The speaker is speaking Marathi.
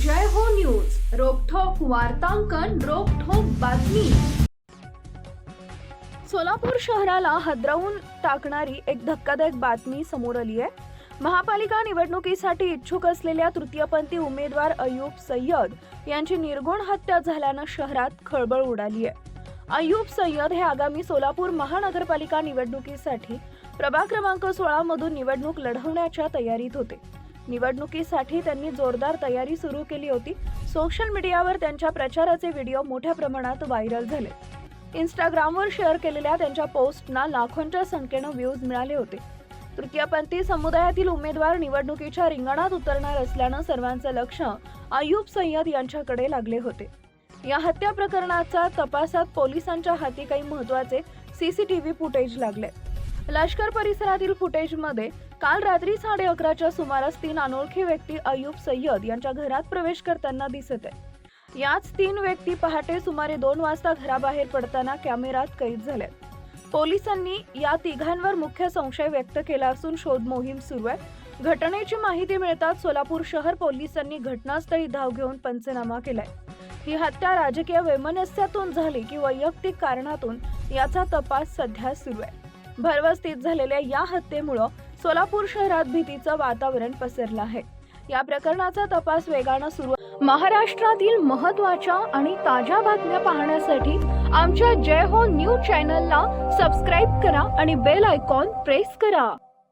जय हो न्यूज. रोकठोक वार्तांकन रोखोक बातमी. सोलापूर शहराला हदरवून टाकणारी एक धक्कादायक बातमी समोर आली आहे. महापालिका निवडणुकीसाठी इच्छुक असलेल्या तृतीयपंथी उमेदवार अयूब सय्यद यांची निर्गुण हत्या झाल्यानं शहरात खळबळ उडाली आहे. अयूब सय्यद हे आगामी सोलापूर महानगरपालिका निवडणुकीसाठी प्रभाग क्रमांक सोळा मधून निवडणूक लढवण्याच्या तयारीत होते. निवडणुकीसाठी त्यांनी जोरदार तयारी सुरू केली होती. सोशल मीडियावर त्यांच्या प्रचाराचे व्हिडिओ मोठ्या प्रमाणात व्हायरल झाले. इंस्टाग्रामवर शेअर केलेल्या त्यांच्या पोस्टना लाखोंच्या संख्येनं व्ह्यूज मिळाले होते. तृतीयपंथी समुदायातील उमेदवार निवडणुकीच्या रिंगणात उतरणार असल्यानं सर्वांचं लक्ष अयूब सय्यद यांच्याकडे लागले होते. या हत्या प्रकरणाचा तपासात पोलिसांच्या हाती काही महत्त्वाचे सीसीटीव्ही फुटेज लागले. लष्कर परिसरातील फुटेजमध्ये काल रात्री साडे अकराच्या सुमारास तीन अनोळखी व्यक्ती अयुब सय्यद यांच्या घरात प्रवेश करताना दिसत आहे याच तीन व्यक्ती पहाटे सुमारे दोन वाजता घराबाहेर पडताना कॅमेरात कैद झाल्यात. पोलिसांनी या तिघांवर मुख्य संशय व्यक्त केला असून शोध मोहीम सुरू आहे. घटनेची माहिती मिळताच सोलापूर शहर पोलिसांनी घटनास्थळी धाव घेऊन पंचनामा केलाय. ही हत्या राजकीय वैमनस्यातून झाली की वैयक्तिक कारणातून याचा तपास सध्या सुरू आहे. भरवस्तीत झालेल्या या हत्येमुळं सोलापूर शहरात भीतीचं वातावरण पसरलं आहे. या प्रकरणाचा तपास वेगानं सुरू महाराष्ट्रातील महत्त्वाच्या आणि ताज्या बातम्या पाहण्यासाठी आमच्या जय हो न्यूज चॅनलला सबस्क्राईब करा आणि बेल आयकॉन प्रेस करा.